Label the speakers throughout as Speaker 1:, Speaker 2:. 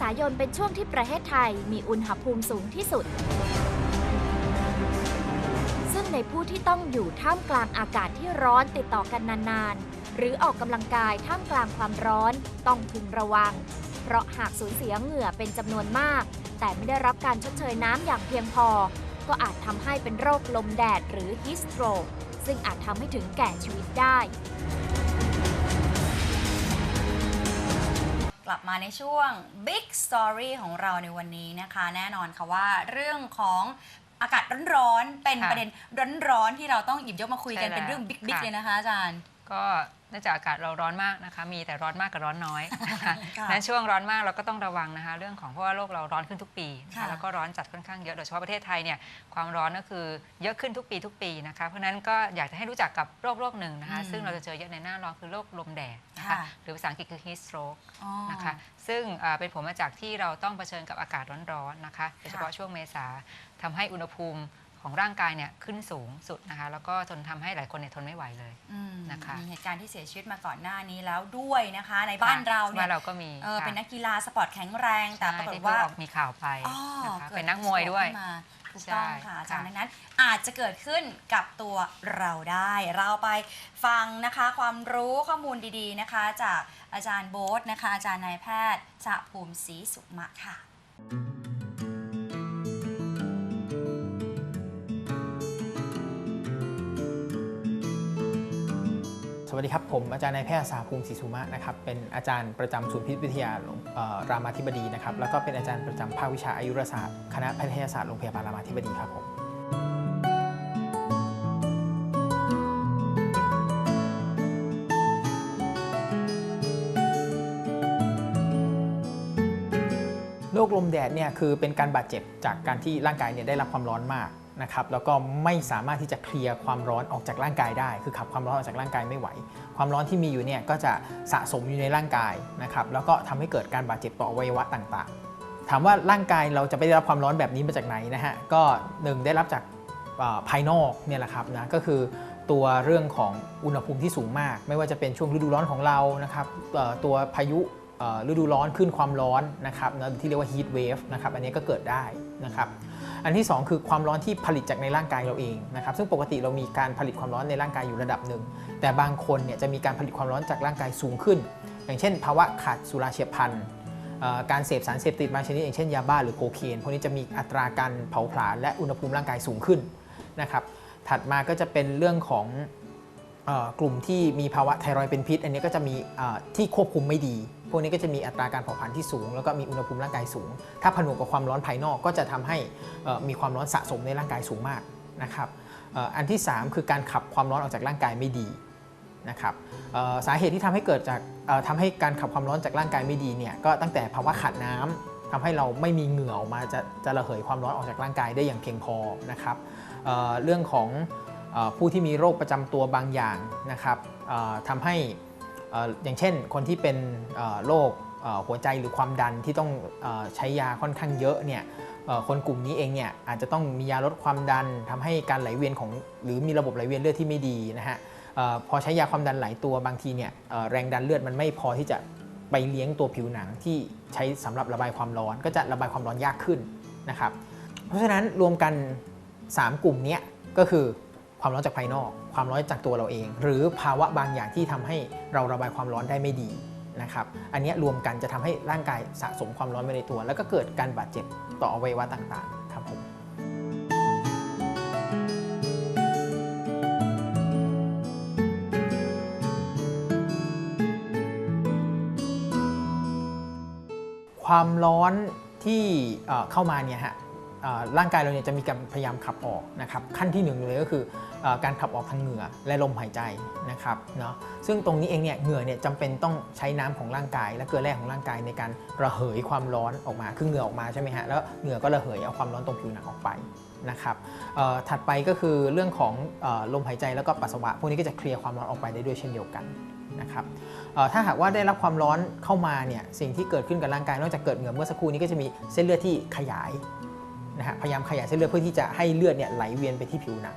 Speaker 1: ษายนเป็นช่วงที่ประเทศไทยมีอุณหภูมิสูงที่สุด ซึ่งในผู้ที่ต้องอยู่ท่ามกลางอากาศที่ร้อนติดต่อกันนานๆ หรือออกกำลังกายท่ามกลางความร้อนต้องพึงระวัง เพราะหากสูญเสียเหงื่อเป็นจำนวนมาก แต่ไม่ได้รับการชดเชยน้ำอย่างเพียงพอ ก็อาจทำให้เป็นโรคลมแดดหรือฮิสโตรซึ่งอาจทำให้ถึงแก่ชีวิตได้
Speaker 2: ลับมาในช่วง Big Story ของเราในวันนี้นะคะ แน่นอนค่ะว่าเรื่องของอากาศร้อนๆ เป็น
Speaker 3: ค่ะ
Speaker 2: ประเด็นร้อนๆ ที่เราต้องหยิบยกมาคุยกัน
Speaker 3: ใช่แล้ว
Speaker 2: เป็นเรื่องบิ๊ก
Speaker 3: ค่ะ
Speaker 2: ๆ เลยนะคะอาจารย์
Speaker 3: ก็ เนื่องจากอากาศเราร้อนมากนะคะ มีแต่ร้อนมากกับร้อนน้อยนะคะ
Speaker 2: ค่ะ
Speaker 3: นั้นช่วงร้อนมากเราก็ต้องระวังนะคะ เรื่องของเพราะว่าโลกเราร้อนขึ้นทุกปีนะ
Speaker 2: ค่ะ
Speaker 3: คะแล้วก็ร้อนจัดค่อนข้างเยอะ โดยเฉพาะประเทศไทยเนี่ยความร้อนก็คือเยอะขึ้นทุกปีทุกปีนะคะ เพราะฉะนั้นก็อยากจะให้รู้จักกับโรคโรคหนึ่งนะคะ
Speaker 2: อืม
Speaker 3: ซึ่งเราจะเจอเยอะในหน้าร้อนคือโรคลมแดดนะคะ
Speaker 2: ค่ะ
Speaker 3: หรือภาษาอังกฤษคือ heat stroke
Speaker 2: อ๋อ
Speaker 3: นะคะซึ่งอ่าเป็นผลมาจากที่เราต้องเผชิญกับอากาศร้อนๆนะคะโดยเฉพาะช่วงเมษาทำให้อุณหภูมิ ของร่างกายเนี่ยขึ้นสูงสุดนะคะ แล้วก็จนทำให้หลายคนเนี่ยทนไม่ไหวเลย
Speaker 2: อืม
Speaker 3: นะคะ
Speaker 2: มีเหตุการณ์ที่เสียชีวิตมาก่อนหน้านี้แล้วด้วยนะคะ ในบ้านเราเนี่
Speaker 3: บ้ายนเราก็มี
Speaker 2: เออ
Speaker 3: ค่ะ
Speaker 2: เป็นนักกีฬาสปอร์ตแข็งแรงแต่ปรากฏ
Speaker 3: ที่
Speaker 2: ว่า
Speaker 3: เพิ่งออกมีข่าวไป
Speaker 2: อ๋อ
Speaker 3: นะคะ
Speaker 2: กิด
Speaker 3: เป็นนักมวยด้วย
Speaker 2: ขึ้นมาถูก
Speaker 3: ใช่
Speaker 2: ต้องค่ะอาจารย์
Speaker 3: ค่ะ
Speaker 2: ดังนั้นอาจจะเกิดขึ้นกับตัวเราได้ เราไปฟังนะคะความรู้ข้อมูลดีๆนะคะ จากอาจารย์โบ๊ทนะคะ อาจารย์นายแพทย์สะภูมิศรีสุมะค่ะ
Speaker 4: ส วัสดีครับ ผมอาจารย์นายแพทย์สาภูมิศรีสุมะนะครับเป็นอาจารย์ประจำศูนย์พิษวิทยาโรงรามาธิบดีนะครับแล้วก็เป็นอาจารย์ประจำภาควิชาอายุรศาสตร์คณะแพทยศาสตร์โรงพยาบาลรามาธิบดีครับผม มแดดเนี่ยคือเป็นการบาดเจ็บจากการที่ร่างกายเนี่ยได้รับความร้อนมากนะครับแล้วก็ไม่สามารถที่จะเคลียร์ความร้อนออกจากร่างกายได้ คือขับความร้อนออกจากร่างกายไม่ไหว ความร้อนที่มีอยู่เนี่ยก็จะสะสมอยู่ในร่างกายนะครับแล้วก็ทำให้เกิดการบาดเจ็บต่ออวัยวะต่างๆ ถามว่าร่างกายเราจะไปได้รับความร้อนแบบนี้มาจากไหนนะฮะก็หนึ่งได้รับจากภายนอกเนี่ยแหละครับนะก็คือตัวเรื่องของอุณหภูมิที่สูงมาก ไม่ว่าจะเป็นช่วงฤดูร้อนของเรานะครับตัวพายุ ฤดูร้อนขึ้นความร้อนนะครับนะที่เรียกว่า heat wave นะครับอันนี้ก็เกิดได้นะครับอันที่ 2 คือความร้อนที่ผลิตจากในร่างกายเราเองนะครับซึ่งปกติเรามีการผลิตความร้อนในร่างกายอยู่ระดับหนึ่ง แต่บางคนเนี่ยจะมีการผลิตความร้อนจากร่างกายสูงขึ้น อย่างเช่น ภาวะขาดสุราเฉียบพลันการเสพสารเสพติดบางชนิดอย่างเช่นยาบ้าหรือโคเคนพวกนี้จะมีอัตราการเผาผลาญและอุณหภูมิร่างกายสูงขึ้นนะครับถัดมาก็จะเป็นเรื่องของกลุ่มที่มีภาวะไทรอยด์เป็นพิษ อันนี้ก็จะมีที่ควบคุมไม่ดี พวกนี้ก็จะมีอัตราการเผาผลาญที่สูง แล้วก็มีอุณหภูมิร่างกายสูง ถ้าผนวกกับความร้อนภายนอกก็จะทำให้มีความร้อนสะสมในร่างกายสูงมากนะครับอันที่ 3 คือการขับความร้อนออกจากร่างกายไม่ดีนะครับสาเหตุที่ทำให้เกิดจากเอ่อทำให้การขับความร้อนจากร่างกายไม่ดีเนี่ยก็ตั้งแต่ภาวะขาดน้ำทำให้เราไม่มีเหงื่อออกมาจะจะระเหยความร้อนออกจากร่างกายได้อย่างเพียงพอนะครับเเรื่องของออผู้ที่มีโรคประจำตัวบางอย่างนะครับทำให้ อย่างเช่น คนที่เป็นโรคหัวใจหรือความดันที่ต้องอใช้ยาค่อนข้างเยอะเนี่ยคนกลุ่มนี้เองเนี่ยอาจจะต้องมียาลดความดันทำให้การไหลเวียนของหรือมีระบบไหลเวียนเลือดที่ไม่ดีนะฮะออพอใช้ยาความดันหลายตัวบางทีเนี่ยแรงดันเลือดมันไม่พอที่จะไปเลี้ยงตัวผิวหนังที่ใช้สำหรับระบายความร้อน ก็จะระบายความร้อนยากขึ้นนะครับเพราะฉะนั้นรวมกัน 3 กลุ่มนี้ก็คือความร้อนจากภายนอกความร้อนจากตัวเราเอง หรือภาวะบางอย่างที่ทำให้เราระบายความร้อนได้ไม่ดีนะครับ อันนี้รวมกันจะทำให้ร่างกายสะสมความร้อนไว้ในตัว แล้วก็เกิดการบาดเจ็บต่ออวัยวะต่างๆครับผมความร้อนที่เข้ามาเนี่ยฮะ ร่างกายเราเนี่ยจะมีการพยายามขับออกนะครับขั้นที่หนึ่งเลยก็คือการขับออกทางเหงื่อและลมหายใจนะครับเนาะซึ่งตรงนี้เองเนี่ยเหงื่อเนี่ยจำเป็นต้องใช้น้ำของร่างกาย และเกลือแร่ของร่างกายในการระเหยความร้อนออกมาคือเหงื่อออกมาใช่ไหมฮะแล้วเหงื่อก็ระเหยเอาความร้อนตรงผิวหนังออกไปนะครับถัดไปก็คือเรื่องของลมหายใจแล้วก็ปัสสาวะพวกนี้ก็จะเคลียร์ความร้อนออกไปได้ด้วยเช่นเดียวกันนะครับถ้าหากว่าได้รับความร้อนเข้ามาเนี่ยสิ่งที่เกิดขึ้นกับร่างกายนอกจากเกิดเหงื่อเมื่อสักครู่นี้ก็จะมีเส้นเลือดที่ขยาย นะฮะพยายามขยายเส้นเลือดเพื่อที่จะให้เลือดเนี่ยไหลเวียนไปที่ผิวหนัง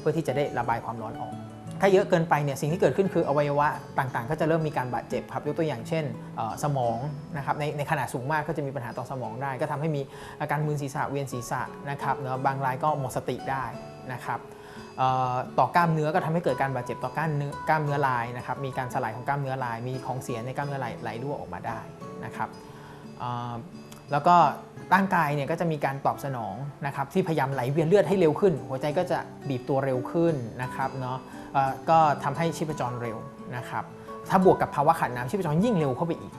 Speaker 4: เพื่อที่จะได้ระบายความร้อนออก ถ้าเยอะเกินไปเนี่ยสิ่งที่เกิดขึ้นคืออวัยวะต่างๆ ก็จะเริ่มมีการบาดเจ็บครับยกตัวอย่างเช่นสมองนะครับในในขนาดสูงมากก็จะมีปัญหาต่อสมองได้ ก็ทำให้มีอาการมึนศีรษะเวียนศีรษะนะครับเนาะบางรายก็หมดสติได้นะครับต่อกล้ามเนื้อก็ทำให้เกิดการบาดเจ็บต่อกล้ามเนื้อกล้ามเนื้อลายนะครับมีการสลายของกล้ามเนื้อลาย มีของเสียในกล้ามเนื้อลายไหลรั่วออกมาได้นะครับแล้วก็ ร่างกายเนี่ยก็จะมีการตอบสนองนะครับที่พยายามไหลเวียนเลือดให้เร็วขึ้น หัวใจก็จะบีบตัวเร็วขึ้นนะครับเนาะก็ทำให้ชีพจรเร็วนะครับถ้าบวกกับภาวะขาดน้ำชีพจรยิ่งเร็วเข้าไปอีก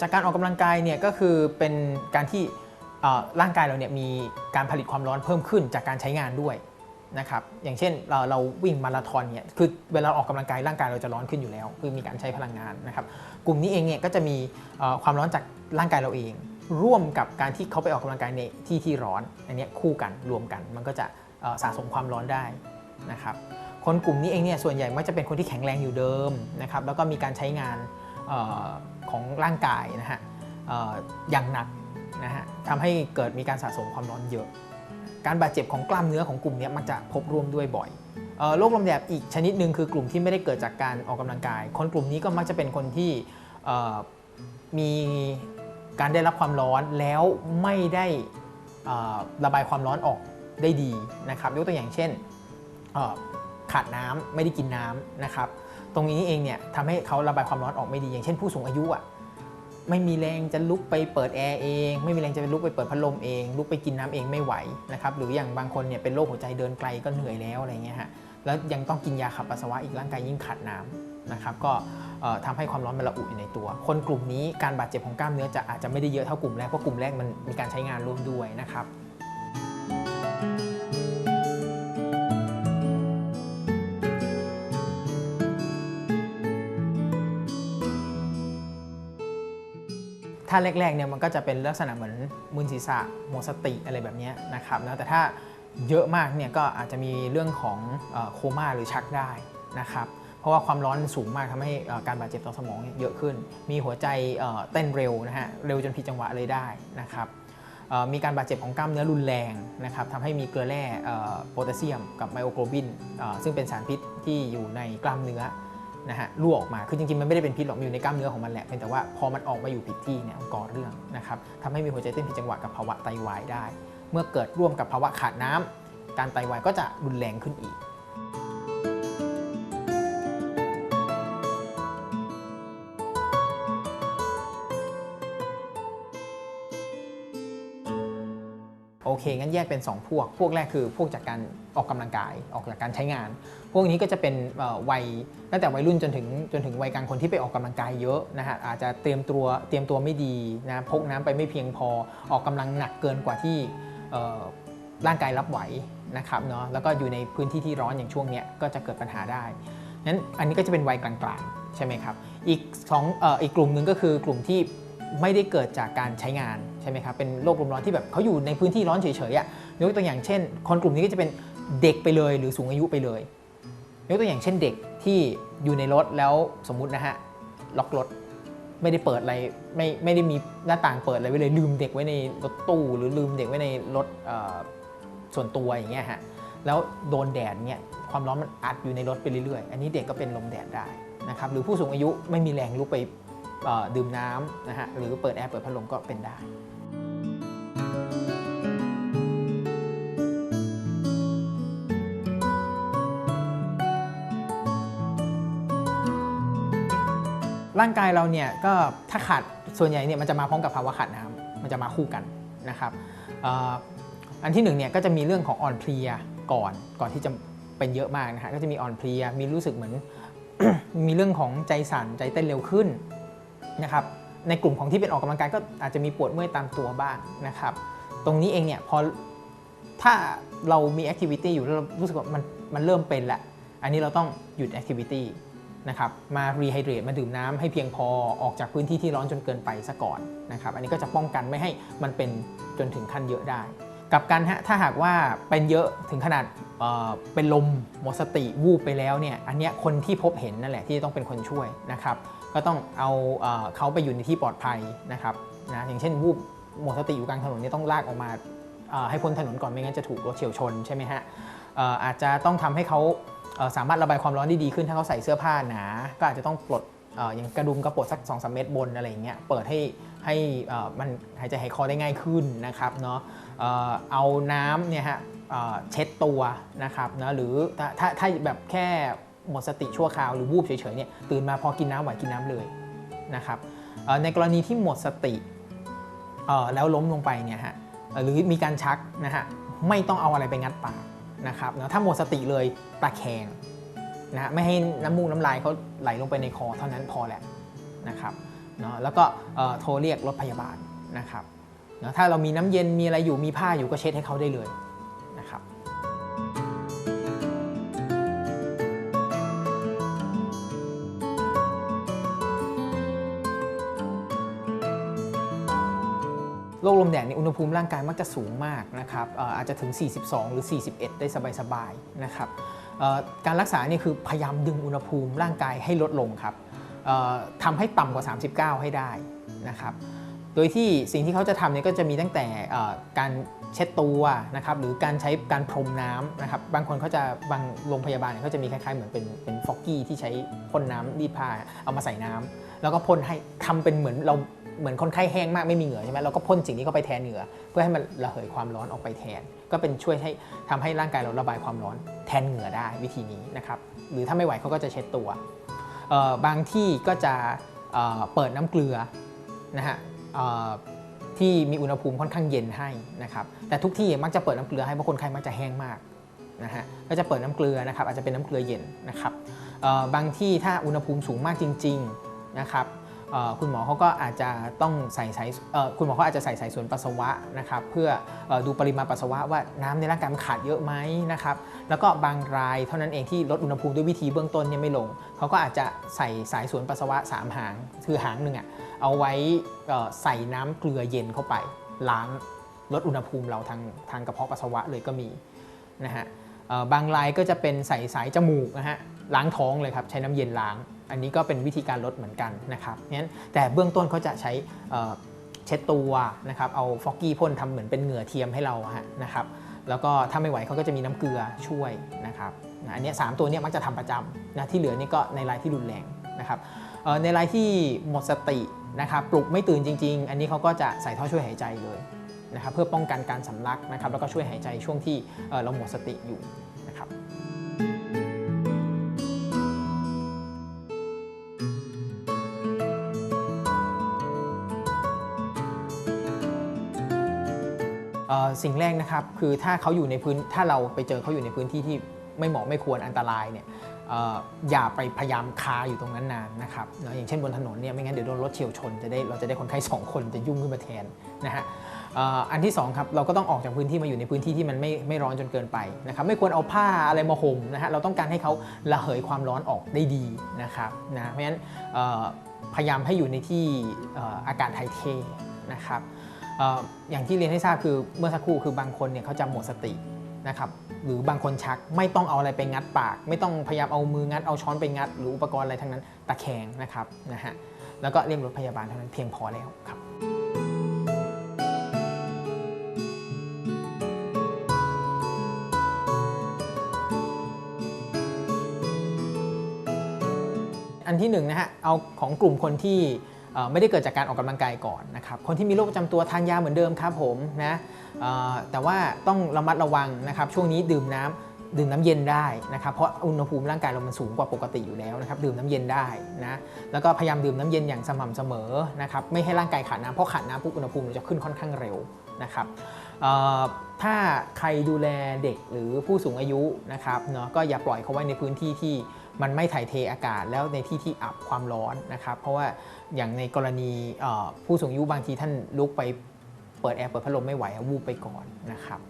Speaker 4: จากการออกกำลังกายเนี่ยก็คือเป็นการที่ร่างกายเราเนี่ยมีการผลิตความร้อนเพิ่มขึ้นจากการใช้งานด้วย นะครับอย่างเช่นเราเราวิ่งมาราธอนเนี่ยคือเวลาออกกำลังกายร่างกายเราจะร้อนขึ้นอยู่แล้ว คือมีการใช้พลังงานนะครับกลุ่มนี้เองเนี่ยก็จะมีความร้อนจากร่างกายเราเอง ร่วมกับการที่เขาไปออกกำลังกายในที่ที่ร้อนอันนี้คู่กันรวมกันมันก็จะสะสมความร้อนได้นะครับคนกลุ่มนี้เองเนี่ยส่วนใหญ่มักจะเป็นคนที่แข็งแรงอยู่เดิมนะครับแล้วก็มีการใช้งานออของร่างกายนะฮะอออย่างหนักนะฮะทำให้เกิดมีการสะสมความร้อนเยอะ การบาดเจ็บของกล้ามเนื้อของกลุ่มนี้มักจะพบร่วมด้วยบ่อยโรคลมแดดอีกชนิดหนึ่งคือกลุ่มที่ไม่ได้เกิดจากการออกกำลังกาย คนกลุ่มนี้ก็มักจะเป็นคนที่มีการได้รับความร้อนแล้วไม่ได้ระบายความร้อนออกได้ดีนะครับ ยกตัวอย่างเช่นขาดน้ำไม่ได้กินน้ำนะครับ ตรงนี้เองเนี่ยทำให้เขาระบายความร้อนออกไม่ดี อย่างเช่นผู้สูงอายุอะ ไม่มีแรงจะลุกไปเปิดแอร์เอง ไม่มีแรงจะไปลุกไปเปิดพัดลมเอง ลุกไปกินน้ำเองไม่ไหวนะครับหรืออย่างบางคนเนี่ยเป็นโรคหัวใจเดินไกลก็เหนื่อยแล้วอะไรเงี้ยฮะแล้วยังต้องกินยาขับปัสสาวะอีกร่างกายยิ่งขาดน้ำนะครับก็เอ่อทำให้ความร้อนมันระอุอยู่ในตัว คนกลุ่มนี้การบาดเจ็บของกล้ามเนื้อจะอาจจะไม่ได้เยอะเท่ากลุ่มแรกเพราะกลุ่มแรกมันมีการใช้งานร่วมด้วยนะครับ ถ้าแรกๆเนี่ยมันก็จะเป็นลักษณะเหมือนมึนศีรษะหมดสติอะไรแบบนี้นะครับนะแต่ถ้าเยอะมากเนี่ยก็อาจจะมีเรื่องของโคม่าหรือชักได้นะครับเพราะว่าความร้อนสูงมากทำให้การบาดเจ็บต่อสมองเยอะขึ้น มีหัวใจเต้นเร็วนะฮะเร็วจนผิดจังหวะเลยได้นะครับมีการบาดเจ็บของกล้ามเนื้อรุนแรงนะครับทำให้มีเกลือแร่โพแทสเซียมกับไมโอโกลบินซึ่งเป็นสารพิษที่อยู่ในกล้ามเนื้อ นะฮะรั่วออกมา คือจริงๆ มันไม่ได้เป็นพิษหรอกมันอยู่ในกล้ามเนื้อของมันแหละเพียงแต่ว่าพอมันออกมาอยู่ผิดที่เนี่ยก่อเรื่องนะครับทำให้มีหัวใจเต้นผิดจังหวะกับภาวะไตวายได้ เมื่อเกิดร่วมกับภาวะขาดน้ำการไตวายก็จะรุนแรงขึ้นอีก เคงั้นแยกเป็น 2 พวก พวกแรกคือพวกจากการออกกำลังกายออกจากการใช้งาน พวกนี้ก็จะเป็นวัยตั้งแต่วัยรุ่นจนถึงจนถึงวัยกลางคนที่ไปออกกำลังกายเยอะนะฮะอาจจะเตรียมตัวเตรียมตัวไม่ดีนะพกน้ำไปไม่เพียงพอออกกำลังหนักเกินกว่าที่ร่างกายรับไหวนะครับเนาะแล้วก็อยู่ในพื้นที่ที่ร้อนอย่างช่วงเนี้ยก็จะเกิดปัญหาได้นั้นอันนี้ก็จะเป็นวัยกลางๆใช่ไหมครับอีกสองอออีกกลุ่มหนึ่งก็คือกลุ่มที่ ไม่ได้เกิดจากการใช้งานใช่ไหมครับเป็นโรคลมร้อนที่แบบเขาอยู่ในพื้นที่ร้อนเฉยๆอะยกตัวอย่างเช่น คนกลุ่มนี้ก็จะเป็นเด็กไปเลยหรือสูงอายุไปเลยยกตัวอย่างเช่นเด็กที่อยู่ในรถแล้วสมมุตินะฮะล็อกรถไม่ได้เปิดอะไรไม่ไม่ได้มีหน้าต่างเปิดอะไรไว้เลยลืมเด็กไว้ในรถตู้ หรือลืมเด็กไว้ในรถส่วนตัวอย่างเงี้ยฮะแล้วโดนแดดเนี่ยความร้อนมันอัดอยู่ในรถไปเรื่อยๆ อันนี้เด็กก็เป็นลมแดดได้นะครับหรือผู้สูงอายุไม่มีแรงลุกไป ดื่มน้ำนะฮะหรือเปิดแอร์เปิดพัดลมก็เป็นได้ร่างกายเราเนี่ยก็ถ้าขาดส่วนใหญ่เนี่ยมันจะมาพร้อมกับภาวะขาดน้ำมันจะมาคู่กันนะครับอันที่หนึ่งเนี่ยก็จะมีเรื่องของอ่อนเพลียก่อนก่อนที่จะเป็นเยอะมากนะฮะก็จะมีอ่อนเพลียมีรู้สึกเหมือนมีเรื่องของใจสั่นใจเต้นเร็วขึ้น นะครับในกลุ่มของที่เป็นออกกำลังกายก็อาจจะมีปวดเมื่อยตามตัวบ้างนะครับตรงนี้เองเนี่ยพอถ้าเรามีแอคทิวิตี้อยู่แล้วร,รู้สึกว่ามันมันเริ่มเป็นละอันนี้เราต้องหยุดแอคทิวิตี้นะครับมารีไฮเดรตมาดื่มน้ำให้เพียงพอออกจากพื้นที่ที่ร้อนจนเกินไปซะก่อนนะครับอันนี้ก็จะป้องกันไม่ให้มันเป็นจนถึงขั้นเยอะได้ กับกันฮะถ้าหากว่าเป็นเยอะถึงขนาดเเป็นลมหมดสติวูบไปแล้วเนี่ยอันนี้คนที่พบเห็นนั่นแหละที่ต้องเป็นคนช่วยนะครับ ก็ต้องเอาเขาไปอยู่ในที่ปลอดภัยนะครับนะอย่างเช่นวูบหมดสติอยู่กลางถนนเนี่ยต้องลากออกมาให้พ้นถนนก่อนไม่งั้นจะถูกรถเฉียวชนใช่ไหมฮะอาจจะต้องทำให้เขาสามารถระบายความร้อนได้ดีขึ้นถ้าเขาใส่เสื้อผ้าหนา ก็อาจจะต้องปลดอย่างกระดุมกระปลดสัก2อสเมตรบนอะไรอย่างเงี้ยเปิดให้ให้มันหายใจหายคอได้ง่ายขึ้นนะครับเนาะเอาน้ำเนี่ยฮะเช็ดตัวนะครับนะหรือถ้าถ้าแบบแค่ หมดสติชั่วคราวหรือวูบเฉยๆเนี่ยตื่นมาพอกินน้ำไหวกินน้ำเลยนะครับในกรณีที่หมดสติแล้วล้มลงไปเนี่ยฮะหรือมีการชักนะฮะไม่ต้องเอาอะไรไปงัดปากนะครับนะถ้าหมดสติเลยตะแคงนะฮะไม่ให้น้ำมูกน้ำลายเขาไหลลงไปในคอเท่านั้นพอแหละนะครับเนาะแล้วก็โทรเรียกรถพยาบาลนะครับเนาะถ้าเรามีน้ำเย็นมีอะไรอยู่มีผ้าอยู่ก็เช็ดให้เขาได้เลย โรคลมแดดในอุณหภูมิร่างกายมักจะสูงมากนะครับอาจจะถึง 42 หรือ 41 ได้สบายๆนะครับการรักษาเนี่ยคือพยายามดึงอุณหภูมิร่างกายให้ลดลงครับทำให้ต่ำกว่า 39 ให้ได้นะครับ โดยที่สิ่งที่เขาจะทำเนี่ยก็จะมีตั้งแต่การเช็ดตัวนะครับหรือการใช้การพรมน้ำนะครับบางคนเขาจะบางโรงพยาบาลเขาจะมีคล้ายๆเหมือนเป็นเป็นฟอกกี้ที่ใช้พ่นน้ำรีดผ้าเอามาใส่น้ำแล้วก็พ่นให้ทำเป็นเหมือนเราเหมือนคนไข้แห้งมากไม่มีเหงื่อใช่ไหมเราก็พ่นสิ่งนี้เข้าไปแทนเหงื่อเพื่อให้มันระเหยความร้อนออกไปแทน ก็เป็นช่วยให้ทำให้ร่างกายเราระบายความร้อนแทนเหงื่อได้วิธีนี้นะครับหรือถ้าไม่ไหวเขาก็จะเช็ดตัวบางที่ก็จะเเปิดน้ำเกลือนะฮะ ที่มีอุณหภูมิค่อนข้างเย็นให้นะครับแต่ทุกที่มักจะเปิดน้ำเกลือให้เพราะคนไข้มักจะแห้งมากนะฮะก็จะเปิดน้ำเกลือนะครับอาจจะเป็นน้ำเกลือเย็นนะครับบางที่ถ้าอุณหภูมิสูงมากจริงๆนะครับ คุณหมอเขาก็อาจจะต้องใส่สายคุณหมอเขาอาจจะใส่สายสวนปัสสาวะนะครับเพื่ออดูปริมาณปัสสาวะว่าน้ำในร่างกายมันขาดเยอะไหมนะครับแล้วก็บางรายเท่านั้นเองที่ลดอุณหภูมิด้วยวิธีเบื้องต้นเนี่ยไม่ลงเขาก็อาจจะใส่สายสวนปัสสาวะ 3 หาง คือหางหนึ่งอะเอาไว้ใส่น้ำเกลือเย็นเข้าไปล้างลดอุณหภูมิเราทางทางกระเพาะปัสสาวะเลยก็มีนะฮะ บางรายก็จะเป็นใส่สายจมูกนะฮะล้างท้องเลยครับใช้น้ำเย็นล้าง อันนี้ก็เป็นวิธีการลดเหมือนกันนะครับงั้นแต่เบื้องต้นเขาจะใช้เช็ดตัวนะครับเอาฟอกกี้พ่นทำเหมือนเป็นเหงื่อเทียมให้เราฮะนะครับแล้วก็ถ้าไม่ไหวเขาก็จะมีน้ำเกลือช่วยนะครับอันนี้สามตัวนี้มักจะทำประจำนะที่เหลือนี่ก็ในรายที่รุนแรงนะครับในรายที่หมดสตินะครับปลุกไม่ตื่นจริง ๆ อันนี้เขาก็จะใส่ท่อช่วยหายใจเลย นะครับเพื่อป้องกันการสำลักนะครับแล้วก็ช่วยหายใจช่วงที่เราหมดสติอยู่นะครับสิ่งแรกนะครับคือถ้าเขาอยู่ในพื้นถ้าเราไปเจอเขาอยู่ในพื้นที่ที่ไม่เหมาะไม่ควรอันตรายเนี่ยอย่าไปพยายามคาอยู่ตรงนั้นนานนะครับอย่างเช่นบนถนนเนี่ยไม่งั้นเดี๋ยวโดนรถเฉียวชนจะได้เราจะได้คนไข้สองคนจะยุ่งขึ้นมาแทนนะฮะ อันที่สองครับเราก็ต้องออกจากพื้นที่มาอยู่ในพื้นที่ที่มันไม่ไม่ร้อนจนเกินไปนะครับไม่ควรเอาผ้าอะไรมาห่มนะฮะเราต้องการให้เขาระเหยความร้อนออกได้ดีนะครับนะเพราะฉะนั้นพยายามให้อยู่ในที่ออากาศถ่ายเทนะครับอออย่างที่เรียนให้ทราบคือเมื่อสักครู่คือบางคนเนี่ยเขาจะหมดสตินะครับหรือบางคนชักไม่ต้องเอาอะไรไปงัดปาก ไม่ต้องพยายามเอามืองัดเอาช้อนไปงัด หรืออุปกรณ์อะไรทั้งนั้นตะแคงนะครับนะฮะแล้วก็เรียกรถพยาบาลเท่านั้นเพียงพอแล้วครับ อันที่หนึ่งนะฮะเอาของกลุ่มคนที่ไม่ได้เกิดจากการออกกำลังกายก่อนนะครับคนที่มีโรคประจำตัวทานยาเหมือนเดิมครับผมนะแต่ว่าต้องระมัดระวังนะครับช่วงนี้ดื่มน้ำดื่มน้ำเย็นได้นะครับเพราะอุณหภูมิร่างกายเรามันสูงกว่าปกติอยู่แล้วนะครับดื่มน้ำเย็นได้นะแล้วก็พยายามดื่มน้ำเย็นอย่างสม่ำเสมอนะครับไม่ให้ร่างกายขาดน้ำเพราะขาดน้ำปุ๊บอุณหภูมิมันจะขึ้นค่อนข้างเร็วนะครับ ถ้าใครดูแลเด็กหรือผู้สูงอายุนะครับเนาะก็อย่าปล่อยเขาไว้ในพื้นที่ที่มันไม่ถ่ายเทอากาศแล้วในที่ที่อับความร้อนนะครับ เพราะว่าอย่างในกรณีผู้สูงอายุบางทีท่านลุกไปเปิดแอร์เปิดพัดลมไม่ไหววูบไปก่อนนะครับ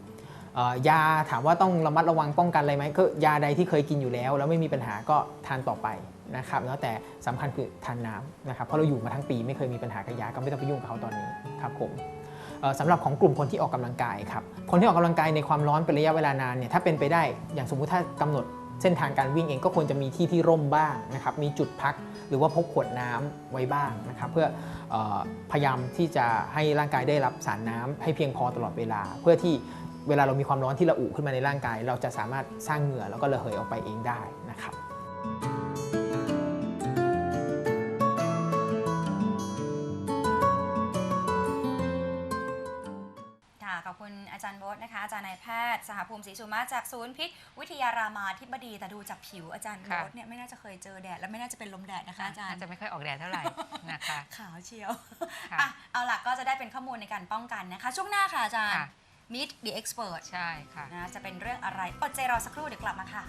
Speaker 4: ยาถามว่าต้องระมัดระวังป้องกันอะไรไหมก็ยาใดที่เคยกินอยู่แล้ว แล้วไม่มีปัญหาก็ทานต่อไปนะครับแล้วแต่สำคัญคือทานน้ำนะครับเพราะเราอยู่มาทั้งปีไม่เคยมีปัญหากับยาก็ไม่ต้องไปยุ่งกับเขาตอนนี้ครับผม สำหรับของกลุ่มคนที่ออกกำลังกายครับคนที่ออกกำลังกายในความร้อนเป็นระยะเวลานานเนี่ยถ้าเป็นไปได้อย่างสมมุติถ้ากำหนดเส้นทางการวิ่งเองก็ควรจะมีที่ที่ร่มบ้างนะครับมีจุดพักหรือว่าพกขวดน้ำไว้บ้างนะครับเพื่อออพยายามที่จะให้ร่างกายได้รับสารน้ำให้เพียงพอตลอดเวลา เพื่อที่เวลาเรามีความร้อนที่ระอุขึ้นมาในร่างกาย เราจะสามารถสร้างเหงื่อแล้วก็ระเหยออกไปเองได้นะครับ
Speaker 2: อาจารย์นายแพทย์สหภูมิศรีสุมาจากศูนย์พิษวิทยารามาธิบดีแต่ดูจากผิวอาจารย์โบ๊ทเนี่ยไม่น่าจะเคยเจอแดดและไม่น่าจะเป็นลมแดดนะคะอาจาร
Speaker 3: อาจ
Speaker 2: ย์
Speaker 3: จะไม่ค่อยออกแดดเท่าไหร่นะคะ
Speaker 2: ขาวเชียว
Speaker 3: ค่ะ
Speaker 2: อะเอาล่ะก็จะได้เป็นข้อมูลในการป้องกันนะคะ ช่วงหน้าค่ะอาจารย์
Speaker 3: ค่ะ
Speaker 2: Meet the Expert
Speaker 3: ใช่ค่ะ
Speaker 2: นะจะเป็นเรื่องอะไรอดใจรอสักครู่เดี๋ยวกลับมาค่ะ